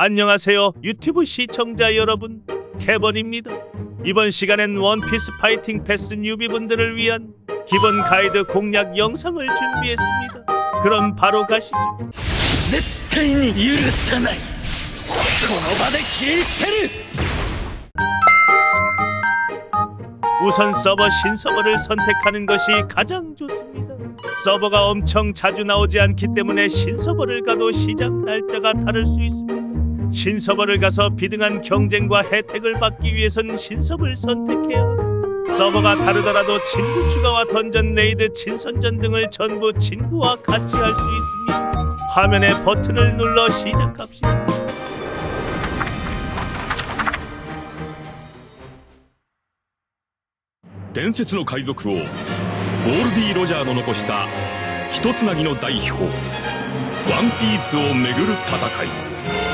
안녕하세요 유튜브 시청자 여러분 캐번입니다 이번 시간엔 원피스 파이팅 패스 뉴비분들을 위한 기본 가이드 공략 영상을 준비했습니다 그럼 바로 가시죠 絶対に許さないこの場で切り捨てる 우선 서버 신서버를 선택하는 것이 가장 좋습니다. 서버가 엄청 자주 나오지 않기 때문에 신서버를 가도 시작 날짜가 다를 수 있습니다. 신서버를 가서 비등한 경쟁과 혜택을 받기 위해선 신섭을 선택해야 합니다. 서버가 다르더라도 친구 추가와 던전 레이드 친선전 등을 전부 친구와 같이 할 수 있습니다. 화면에 버튼을 눌러 시작합시다. 伝説の海賊王ゴールディ・ロジャーの残した一つなぎの代表ワンピースをめぐる戦い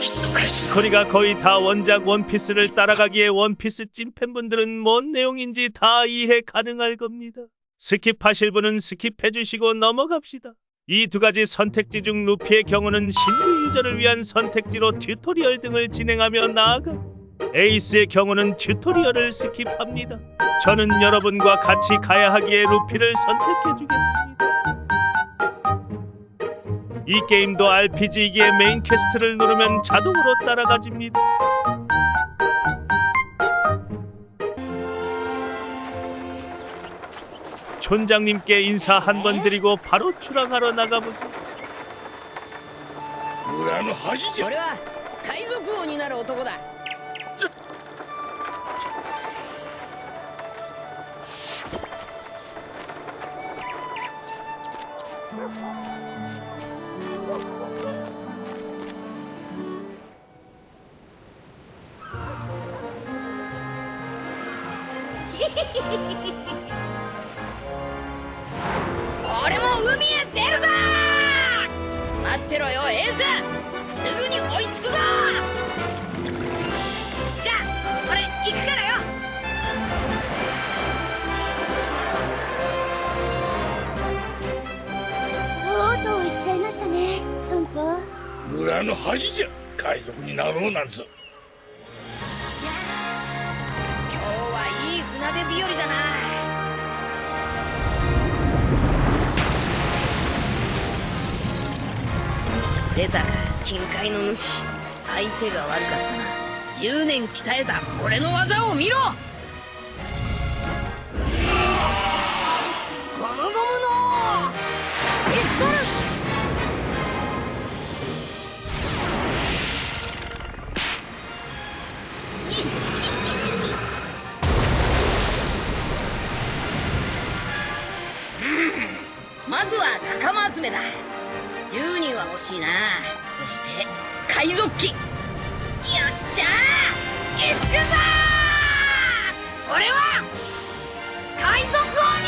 스토리가 거의 다 원작 원피스를 따라가기에 원피스 찐팬분들은 뭔 내용인지 다 이해 가능할 겁니다. 스킵하실 분은 스킵해주시고 넘어갑시다. 이 두 가지 선택지 중 루피의 경우는 신규 유저를 위한 선택지로 튜토리얼 등을 진행하며 나아가 에이스의 경우는 튜토리얼을 스킵합니다. 저는 여러분과 같이 가야 하기에 루피를 선택해주겠습니다. 이 게임도 RPG이기에 메인 퀘스트를 누르면 자동으로 따라가집니다. 촌장님께 인사 한 번 드리고 바로 출항하러 나가보죠. 村の恥じゃ俺は海賊王になる男だ 俺も海へ出るぞ待ってろよエースすぐに追いつくぞじゃあ俺行くから。村の恥じゃ。海賊になろうなんぞ。今日はいい船出日和だな。出たか金塊の主。相手が悪かったな。10年鍛えた俺の技を見ろ。ゴムゴムのピストル。まずは仲間集めだ。10人は欲しいな。そして海賊機よっしゃー。行くぞ俺は海賊王に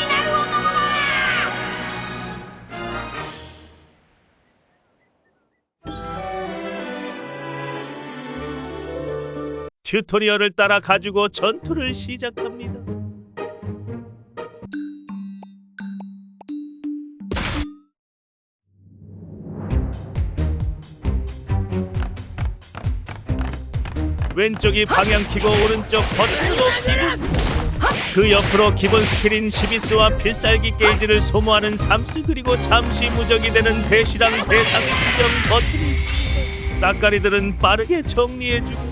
튜토리얼을 따라 가지고 전투를 시작합니다. 왼쪽이 방향 키고 오른쪽 버튼으로 그 옆으로 기본 스킬인 시비스와 필살기 게이지를 소모하는 삼스 그리고 잠시 무적이 되는 대시랑 대상 수정 버튼이 있습니다. 따까리들은 빠르게 정리해주고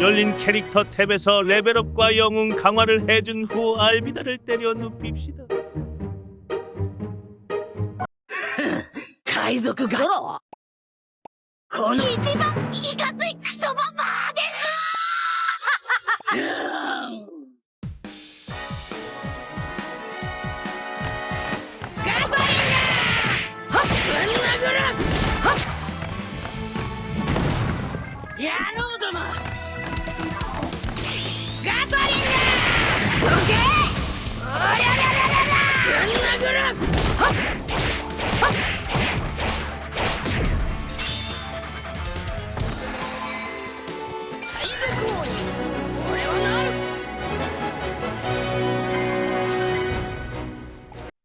열린 캐릭터 탭에서 레벨업과 영웅 강화를 해준 후 알비다를 때려 눕힙시다. 海賊がこの一番いかついクソ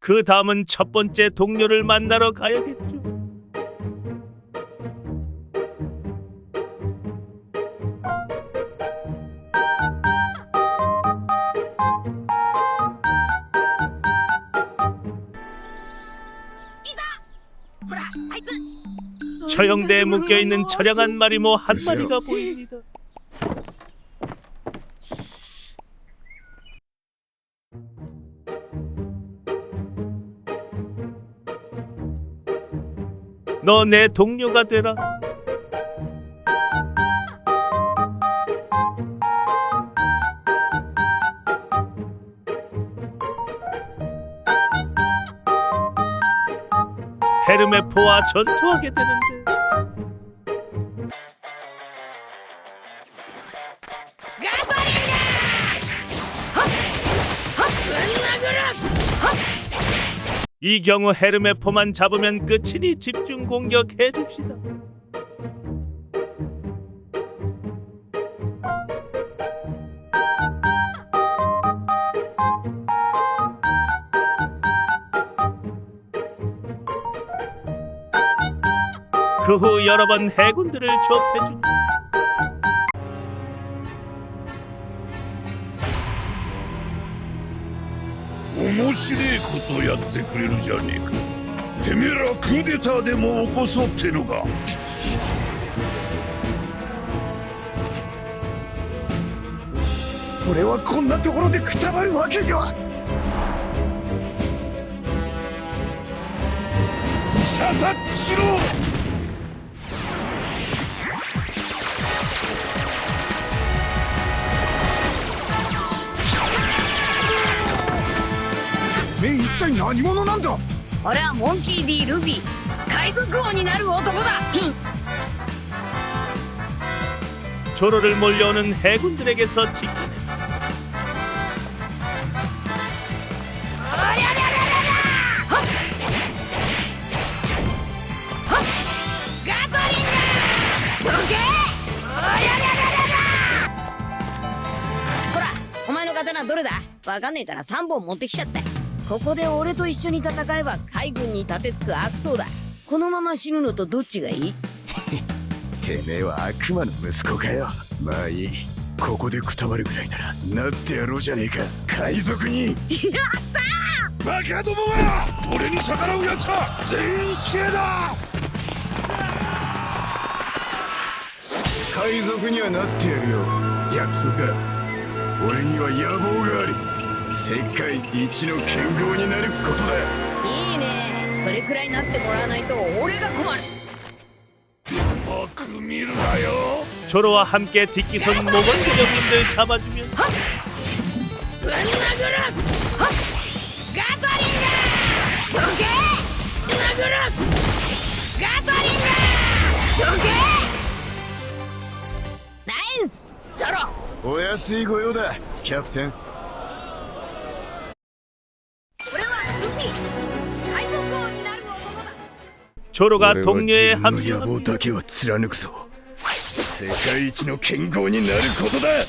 그 다음은 첫 번째 동료를 만나러 가야겠죠. 처형대에 묶여 있는 처량한 마리모 한 마리가 보입니다. 너 내 동료가 되라. 헤르메포와 전투하게 되는데 이 경우 헤르메포만 잡으면 끝이니 집중 공격해 줍시다. 그 후 여러 번 해군들을 좁혀줍니 面白いことやってくれるじゃねえか。てめえらクーデターでも起こそうってのか。俺はこんなところでくたばるわけには。射殺しろ。何者なんだ俺はモンキー D ルビー海賊王になる男だヒン 조로를 몰려오는 해군들에게서 지키네. ガトリングどけおりゃりゃりゃりゃりゃほらお前の刀どれだわかんねえから3本持ってきちゃった ここで俺と一緒に戦えば海軍に立てつく悪党だ。このまま死ぬのとどっちがいい？てめえは悪魔の息子かよ。まあいい。ここでくたばるぐらいならなってやろうじゃねえか。海賊に。やったバカどもが俺に逆らうやつは全員死刑だ！海賊にはなってやるよ約束だ。俺には野望があり世界一の剣豪になることだいいねそれくらいになってもらわないと俺が困る僕見るなよ 조로와 함께 뒷기선 모건 대령님들 잡아주면 ぶん殴るはっガトリングどけ殴るガトリングどけナイスゾロお安いご用だキャプテン 조로가 俺は 동료에 自分の野望 합류합니다. だけは貫くぞ世界一の剣豪になることだ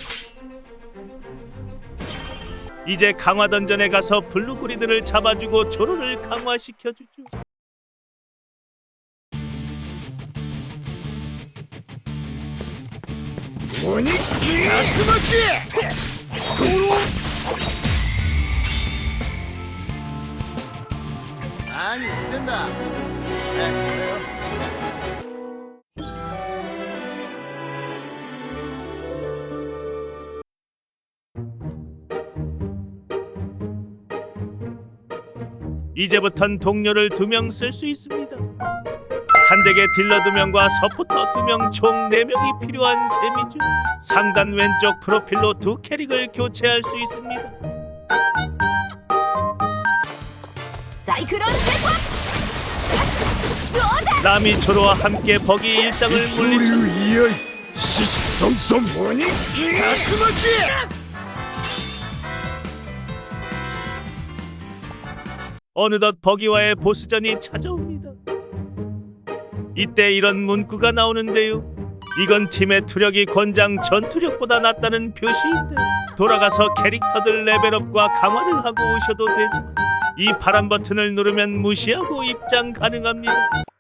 이제 강화 던전에 가서 블루구리들을 잡아주고 조로를 강화시켜주죠.鬼竜巻何言ってんだ早く 이제부턴 동료를 두 명 쓸 수 있습니다. 한 덱에 딜러 두 명과 서포터 두 명 총 네 명이 필요한 셈이죠. 상단 왼쪽 프로필로 두 캐릭을 교체할 수 있습니다. サイクロンセポど 나미초로와 함께 버기 일당을 물리쳐 이어 시성성 뭐니? 가스마지! 어느덧 버기와의 보스전이 찾아옵니다. 이때 이런 문구가 나오는데요. 이건 팀의 투력이 권장 전투력보다 낫다는 표시인데 돌아가서 캐릭터들 레벨업과 강화를 하고 오셔도 되지만 이 파란 버튼을 누르면 무시하고 입장 가능합니다.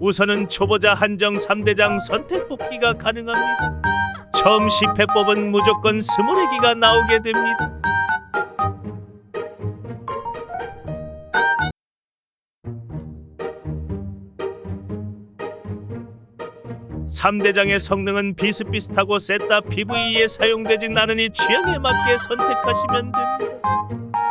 우선은 초보자 한정 3대장 선택 뽑기가 가능합니다. 처음 10회 뽑은 무조건 스모레기가 나오게 됩니다. 삼대장의 성능은 비슷비슷하고 셋다 PVE에 사용되진 않으니 취향에 맞게 선택하시면 됩니다.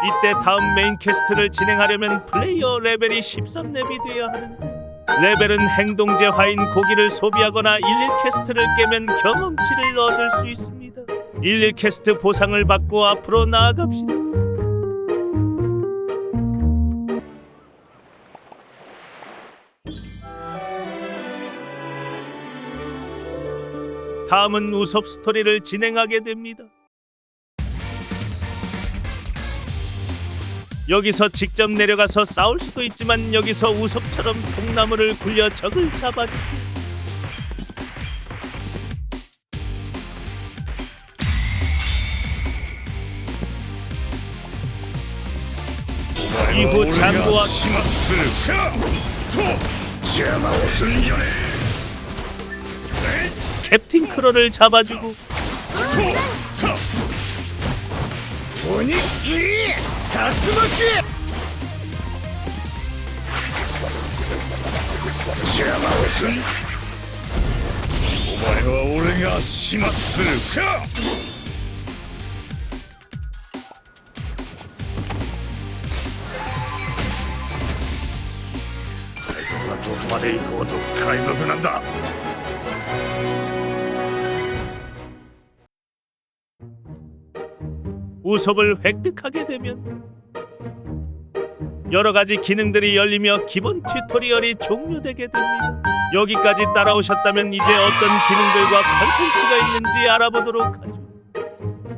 이때 다음 메인 퀘스트를 진행하려면 플레이어 레벨이 13렙이 돼야 하는데 레벨은 행동재화인 고기를 소비하거나 11 퀘스트를 깨면 경험치를 얻을 수 있습니다. 11 퀘스트 보상을 받고 앞으로 나아갑시다. 다음은 우섭 스토리를 진행하게 됩니다. 여기서 직접 내려가서 싸울 수도 있지만 여기서 우섭처럼 통나무를 굴려 적을 잡아주고 이후 장부와 캡틴 크로를 잡아주고 竜巻。邪魔をする。お前は俺が始末するさ。あ海賊はどこまで行こうと海賊なんだ。 우섭을 획득하게 되면 여러 가지 기능들이 열리며 기본 튜토리얼이 종료되게 됩니다. 여기까지 따라오셨다면 이제 어떤 기능들과 컨텐츠가 있는지 알아보도록 하죠.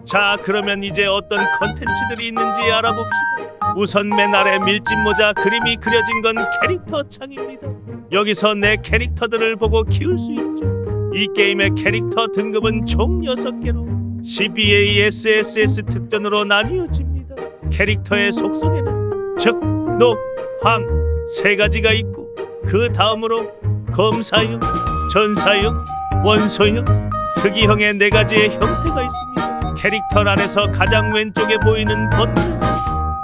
자, 그러면 이제 어떤 컨텐츠들이 있는지 알아봅시다. 우선 맨 아래 밀짚 모자 그림이 그려진 건 캐릭터 창입니다. 여기서 내 캐릭터들을 보고 키울 수 있죠. 이 게임의 캐릭터 등급은 총 6개로 CBA SSS 특전으로 나뉘어집니다. 캐릭터의 속성에는 적, 녹, 황 세 가지가 있고 그 다음으로 검사형, 전사형, 원소형, 특이형의 네 가지의 형태가 있습니다. 캐릭터 안에서 가장 왼쪽에 보이는 버튼에서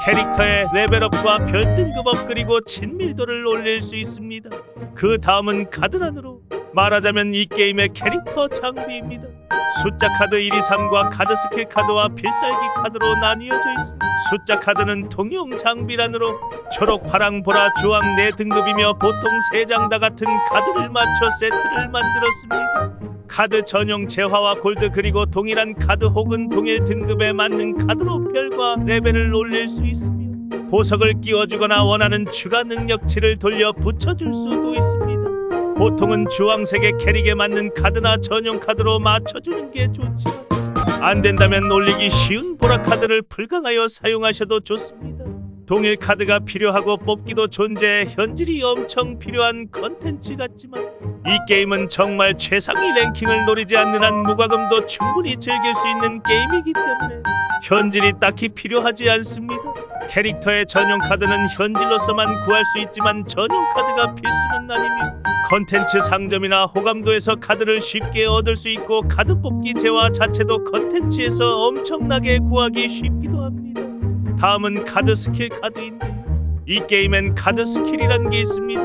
캐릭터의 레벨업과 별등급 업 그리고 친밀도를 올릴 수 있습니다. 그 다음은 카드란으로 말하자면 이 게임의 캐릭터 장비입니다. 숫자 카드 1, 2, 3과 카드 스킬 카드와 필살기 카드로 나뉘어져 있습니다. 숫자 카드는 통용 장비란으로 초록, 파랑, 보라, 주황 네 등급이며 보통 세 장 다 같은 카드를 맞춰 세트를 만들었습니다. 카드 전용 재화와 골드 그리고 동일한 카드 혹은 동일 등급에 맞는 카드로 별과 레벨을 올릴 수 있으며 보석을 끼워주거나 원하는 추가 능력치를 돌려 붙여줄 수도 있습니다. 보통은 주황색의 캐릭에 맞는 카드나 전용 카드로 맞춰주는 게 좋지만 안 된다면 올리기 쉬운 보라 카드를 불강하여 사용하셔도 좋습니다. 동일 카드가 필요하고 뽑기도 존재해 현질이 엄청 필요한 컨텐츠 같지만 이 게임은 정말 최상위 랭킹을 노리지 않는 한 무과금도 충분히 즐길 수 있는 게임이기 때문에 현질이 딱히 필요하지 않습니다. 캐릭터의 전용 카드는 현질로서만 구할 수 있지만 전용 카드가 필수는 아니며 컨텐츠 상점이나 호감도에서 카드를 쉽게 얻을 수 있고 카드 뽑기 재화 자체도 컨텐츠에서 엄청나게 구하기 쉽기도 합니다. 다음은 카드 스킬 카드인데요. 이 게임엔 카드 스킬이란 게 있습니다.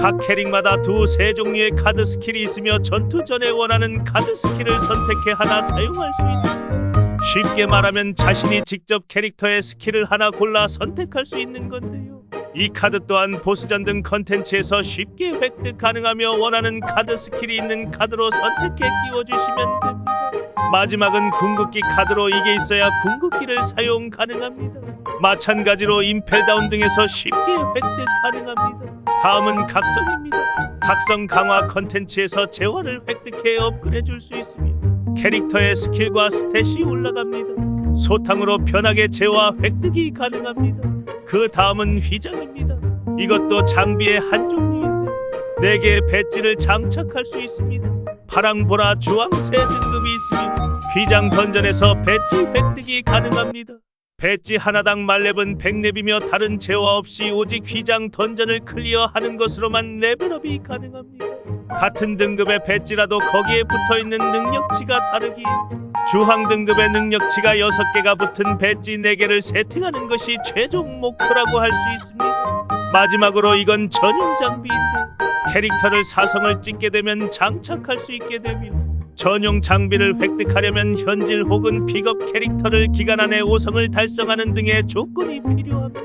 각 캐릭마다 두 세 종류의 카드 스킬이 있으며 전투 전에 원하는 카드 스킬을 선택해 하나 사용할 수 있습니다. 쉽게 말하면 자신이 직접 캐릭터의 스킬을 하나 골라 선택할 수 있는 건데요. 이 카드 또한 보스전 등 컨텐츠에서 쉽게 획득 가능하며 원하는 카드 스킬이 있는 카드로 선택해 끼워주시면 됩니다. 마지막은 궁극기 카드로 이게 있어야 궁극기를 사용 가능합니다. 마찬가지로 임펠다운 등에서 쉽게 획득 가능합니다. 다음은 각성입니다. 각성 강화 컨텐츠에서 재화를 획득해 업그레이드 줄 수 있으며 캐릭터의 스킬과 스탯이 올라갑니다. 소탕으로 편하게 재화 획득이 가능합니다. 그 다음은 휘장입니다. 이것도 장비의 한 종류인데 4개의 배지를 장착할 수 있습니다. 파랑, 보라, 주황색 등급이 있으며 휘장 던전에서 배지 획득이 가능합니다. 배지 하나당 만렙은 100렙이며 다른 재화 없이 오직 휘장 던전을 클리어하는 것으로만 레벨업이 가능합니다. 같은 등급의 배지라도 거기에 붙어있는 능력치가 다르기에 주황 등급의 능력치가 6개가 붙은 배지 4개를 세팅하는 것이 최종 목표라고 할 수 있습니다. 마지막으로 이건 전용 장비인데 캐릭터를 사성을 찍게 되면 장착할 수 있게 되며 전용 장비를 획득하려면 현질 혹은 픽업 캐릭터를 기간 안에 5성을 달성하는 등의 조건이 필요합니다.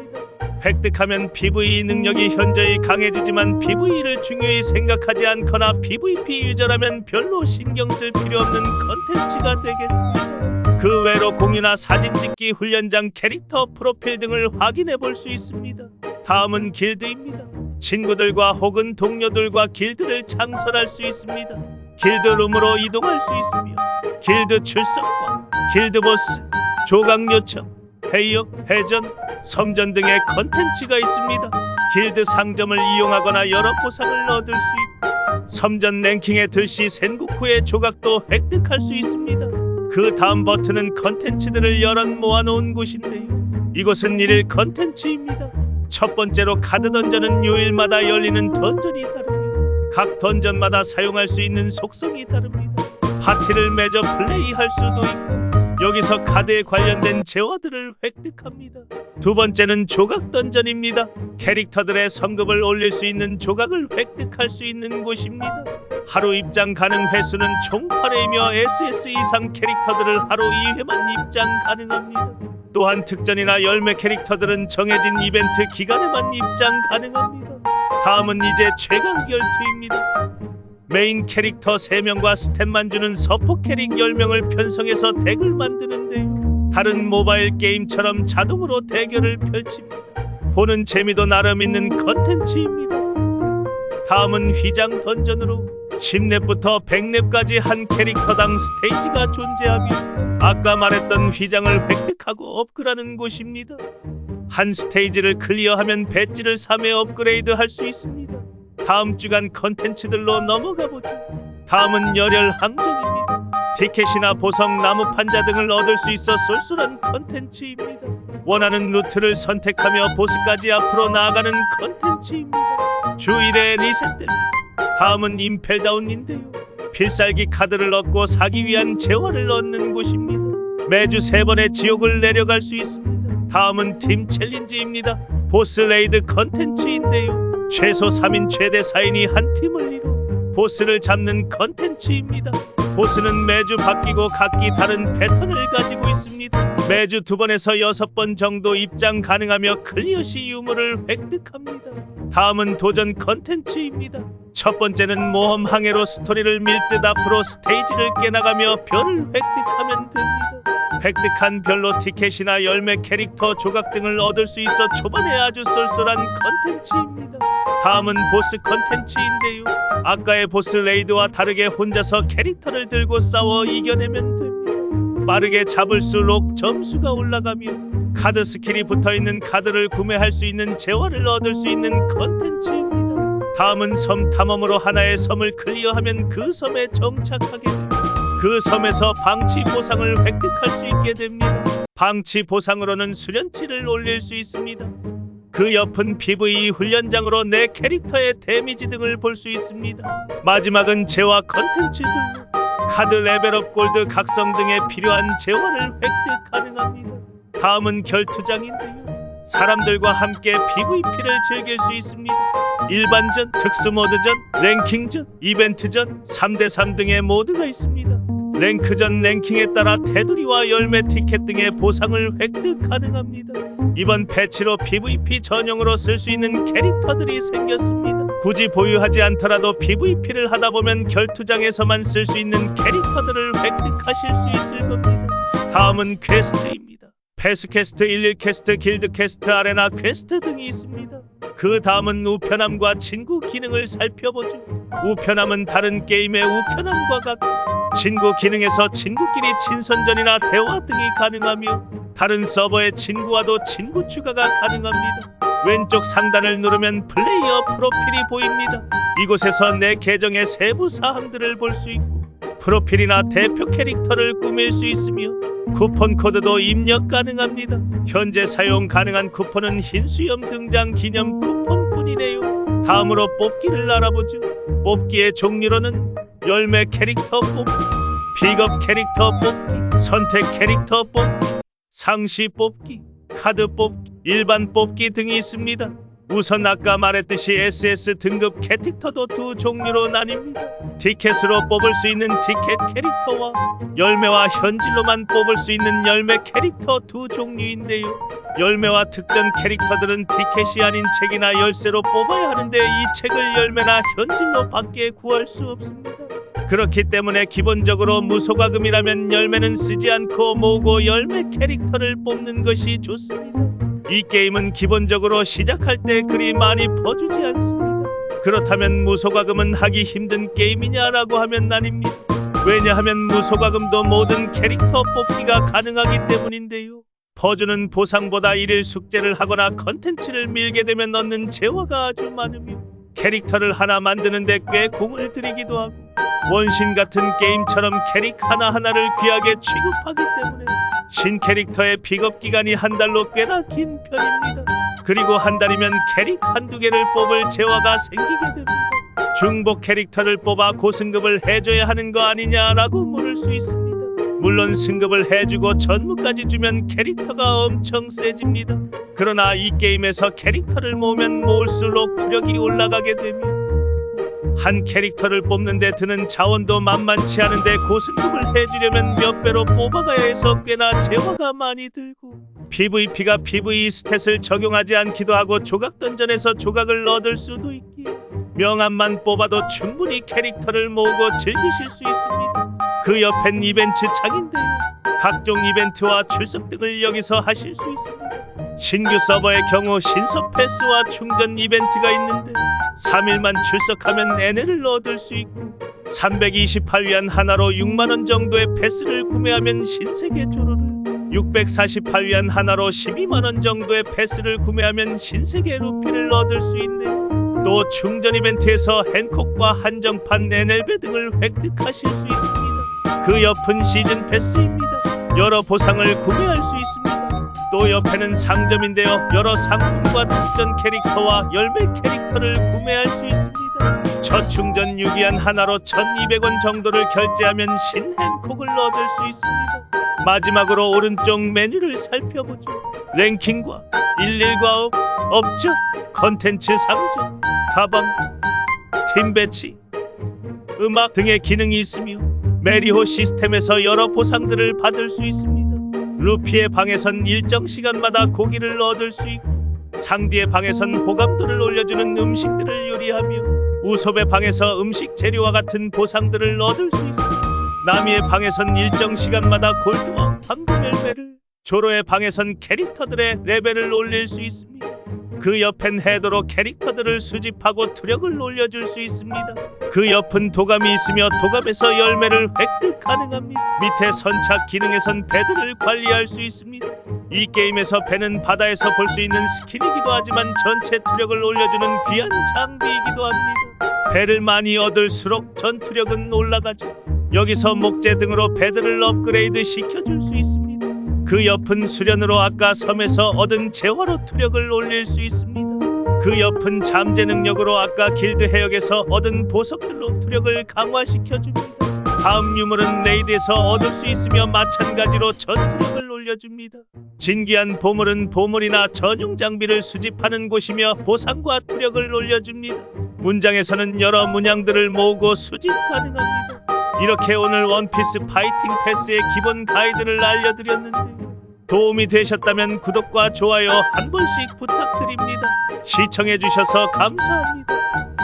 획득하면 PVE 능력이 현저히 강해지지만 PVE를 중요히 생각하지 않거나 PVP 유저라면 별로 신경 쓸 필요 없는 컨텐츠가 되겠습니다. 그 외로 공유나 사진 찍기 훈련장 캐릭터 프로필 등을 확인해 볼 수 있습니다. 다음은 길드입니다. 친구들과 혹은 동료들과 길드를 창설할 수 있습니다. 길드룸으로 이동할 수 있으며 길드 출석과 길드 보스, 조각 요청, 회의역, 회전, 섬전 등의 컨텐츠가 있습니다. 길드 상점을 이용하거나 여러 보상을 얻을 수 있고 섬전 랭킹에 들 시 센고쿠의 조각도 획득할 수 있습니다. 그 다음 버튼은 컨텐츠들을 여럿 모아놓은 곳인데요. 이곳은 일일 컨텐츠입니다. 첫 번째로 카드 던전은 요일마다 열리는 던전이 다르며 각 던전마다 사용할 수 있는 속성이 다릅니다. 파티를 맺어 플레이할 수도 있고 여기서 카드에 관련된 재화들을 획득합니다. 두 번째는 조각 던전입니다. 캐릭터들의 성급을 올릴 수 있는 조각을 획득할 수 있는 곳입니다. 하루 입장 가능 횟수는 총 8회이며 SS 이상 캐릭터들을 하루 2회만 입장 가능합니다. 또한 특전이나 열매 캐릭터들은 정해진 이벤트 기간에만 입장 가능합니다. 다음은 이제 최강 결투입니다. 메인 캐릭터 3명과 스탯만 주는 서포 캐릭 10명을 편성해서 덱을 만드는데요. 다른 모바일 게임처럼 자동으로 대결을 펼칩니다. 보는 재미도 나름 있는 컨텐츠입니다. 다음은 휘장 던전으로 10렙부터 100렙까지 한 캐릭터당 스테이지가 존재하며 아까 말했던 휘장을 획득하고 업그라는 곳입니다. 한 스테이지를 클리어하면 배지를 3회 업그레이드 할 수 있습니다. 다음 주간 컨텐츠들로 넘어가 보죠. 다음은 열혈 항정입니다. 티켓이나 보석, 나무 판자 등을 얻을 수 있어 쏠쏠한 컨텐츠입니다. 원하는 루트를 선택하며 보스까지 앞으로 나아가는 컨텐츠입니다. 주 1회 리셋됩니다. 다음은 임펠다운인데요. 필살기 카드를 얻고 사기 위한 재화를 얻는 곳입니다. 매주 세 번의 지옥을 내려갈 수 있습니다. 다음은 팀 챌린지입니다. 보스 레이드 컨텐츠인데요. 최소 3인 최대 4인이 한 팀을 이뤄 보스를 잡는 컨텐츠입니다. 보스는 매주 바뀌고 각기 다른 패턴을 가지고 있습니다. 매주 두 번에서 여섯 번 정도 입장 가능하며 클리어 시 유물을 획득합니다. 다음은 도전 컨텐츠입니다. 첫 번째는 모험 항해로 스토리를 밀듯 앞으로 스테이지를 깨나가며 별을 획득하면 됩니다. 획득한 별로 티켓이나 열매 캐릭터 조각 등을 얻을 수 있어 초반에 아주 쏠쏠한 컨텐츠입니다. 다음은 보스 컨텐츠인데요. 아까의 보스 레이드와 다르게 혼자서 캐릭터를 들고 싸워 이겨내면 됩니다. 빠르게 잡을수록 점수가 올라가며 카드 스킬이 붙어있는 카드를 구매할 수 있는 재화를 얻을 수 있는 컨텐츠입니다. 다음은 섬 탐험으로 하나의 섬을 클리어하면 그 섬에 정착하게 됩니다. 그 섬에서 방치 보상을 획득할 수 있게 됩니다. 방치 보상으로는 수련치를 올릴 수 있습니다. 그 옆은 PVE 훈련장으로 내 캐릭터의 데미지 등을 볼 수 있습니다. 마지막은 재화 컨텐츠들로 카드 레벨업 골드 각성 등에 필요한 재화를 획득 가능합니다. 다음은 결투장인데요. 사람들과 함께 PVP를 즐길 수 있습니다. 일반전, 특수모드전, 랭킹전, 이벤트전, 3대3 등의 모드가 있습니다. 랭크전 랭킹에 따라 테두리와 열매 티켓 등의 보상을 획득 가능합니다. 이번 패치로 PVP 전용으로 쓸 수 있는 캐릭터들이 생겼습니다. 굳이 보유하지 않더라도 PVP를 하다 보면 결투장에서만 쓸 수 있는 캐릭터들을 획득하실 수 있을 겁니다. 다음은 퀘스트입니다. 패스퀘스트, 11퀘스트, 길드퀘스트, 아레나 퀘스트 등이 있습니다. 그 다음은 우편함과 친구 기능을 살펴보죠. 우편함은 다른 게임의 우편함과 같고 친구 기능에서 친구끼리 친선전이나 대화 등이 가능하며 다른 서버의 친구와도 친구 추가가 가능합니다. 왼쪽 상단을 누르면 플레이어 프로필이 보입니다. 이곳에서 내 계정의 세부 사항들을 볼 수 있고 프로필이나 대표 캐릭터를 꾸밀 수 있으며 쿠폰 코드도 입력 가능합니다. 현재 사용 가능한 쿠폰은 흰수염 등장 기념 쿠폰뿐이네요. 다음으로 뽑기를 알아보죠. 뽑기의 종류로는 열매 캐릭터 뽑기, 픽업 캐릭터 뽑기, 선택 캐릭터 뽑기, 상시 뽑기, 카드 뽑기, 일반 뽑기 등이 있습니다. 우선 아까 말했듯이 SS 등급 캐릭터도 두 종류로 나뉩니다. 티켓으로 뽑을 수 있는 티켓 캐릭터와 열매와 현질로만 뽑을 수 있는 열매 캐릭터 두 종류인데요. 열매와 특전 캐릭터들은 티켓이 아닌 책이나 열쇠로 뽑아야 하는데 이 책을 열매나 현질로 밖에 구할 수 없습니다. 그렇기 때문에 기본적으로 무소가금이라면 열매는 쓰지 않고 모으고 열매 캐릭터를 뽑는 것이 좋습니다. 이 게임은 기본적으로 시작할 때 그리 많이 퍼주지 않습니다. 그렇다면 무소가금은 하기 힘든 게임이냐라고 하면 아닙니다. 왜냐하면 무소가금도 모든 캐릭터 뽑기가 가능하기 때문인데요. 퍼주는 보상보다 일일 숙제를 하거나 컨텐츠를 밀게 되면 얻는 재화가 아주 많으며 캐릭터를 하나 만드는데 꽤 공을 들이기도 하고 원신 같은 게임처럼 캐릭 하나하나를 귀하게 취급하기 때문에 신 캐릭터의 픽업 기간이 한 달로 꽤나 긴 편입니다. 그리고 한 달이면 캐릭 한두 개를 뽑을 재화가 생기게 됩니다. 중복 캐릭터를 뽑아 고승급을 해줘야 하는 거 아니냐라고 물을 수 있습니다. 물론 승급을 해주고 전무까지 주면 캐릭터가 엄청 세집니다. 그러나 이 게임에서 캐릭터를 모으면 모을수록 투력이 올라가게 되며 한 캐릭터를 뽑는데 드는 자원도 만만치 않은데 고승급을 해주려면 몇 배로 뽑아가야 해서 꽤나 재화가 많이 들고 PVP가 PVE 스탯을 적용하지 않기도 하고 조각 던전에서 조각을 얻을 수도 있기에 명함만 뽑아도 충분히 캐릭터를 모으고 즐기실 수 있습니다. 그 옆엔 이벤트 창인데요. 각종 이벤트와 출석 등을 여기서 하실 수 있습니다. 신규 서버의 경우 신석 패스와 충전 이벤트가 있는데 3일만 출석하면 NL을 얻을 수 있고 328위안 하나로 6만원 정도의 패스를 구매하면 신세계 조로를 648위안 하나로 12만원 정도의 패스를 구매하면 신세계 루피를 얻을 수 있네요. 또 충전 이벤트에서 핸콕과 한정판 NL배 등을 획득하실 수 있습니다. 그 옆은 시즌 패스입니다. 여러 보상을 구매할 수 있습니다. 또 옆에는 상점인데요. 여러 상품과 특전 캐릭터와 열매 캐릭터를 구매할 수 있습니다. 첫 충전 유기한 하나로 1200원 정도를 결제하면 신핸콕을 얻을 수 있습니다. 마지막으로 오른쪽 메뉴를 살펴보죠. 랭킹과 119 업적, 컨텐츠 상점, 가방, 팀 배치, 음악 등의 기능이 있으며 메리호 시스템에서 여러 보상들을 받을 수 있습니다. 루피의 방에선 일정 시간마다 고기를 얻을 수 있고 상디의 방에선 호감도를 올려주는 음식들을 요리하며 우섭의 방에서 음식 재료와 같은 보상들을 얻을 수 있습니다. 나미의 방에선 일정 시간마다 골드와 황금 열매를 조로의 방에선 캐릭터들의 레벨을 올릴 수 있습니다. 그 옆엔 헤더로 캐릭터들을 수집하고 투력을 올려줄 수 있습니다. 그 옆은 도감이 있으며 도감에서 열매를 획득 가능합니다. 밑에 선착 기능에선 배들을 관리할 수 있습니다. 이 게임에서 배는 바다에서 볼 수 있는 스킬이기도 하지만 전체 투력을 올려주는 귀한 장비이기도 합니다. 배를 많이 얻을수록 전투력은 올라가죠. 여기서 목재 등으로 배들을 업그레이드 시켜줄 수 있습니다. 그 옆은 수련으로 아까 섬에서 얻은 재화로 투력을 올릴 수 있습니다. 그 옆은 잠재 능력으로 아까 길드 해역에서 얻은 보석들로 투력을 강화시켜 줍니다. 다음 유물은 레이드에서 얻을 수 있으며 마찬가지로 전투력을 올려줍니다. 진귀한 보물은 보물이나 전용 장비를 수집하는 곳이며 보상과 투력을 올려줍니다. 문장에서는 여러 문양들을 모으고 수집 가능합니다. 이렇게 오늘 원피스 파이팅 패스의 기본 가이드를 알려드렸는데 도움이 되셨다면 구독과 좋아요 한 번씩 부탁드립니다. 시청해주셔서 감사합니다.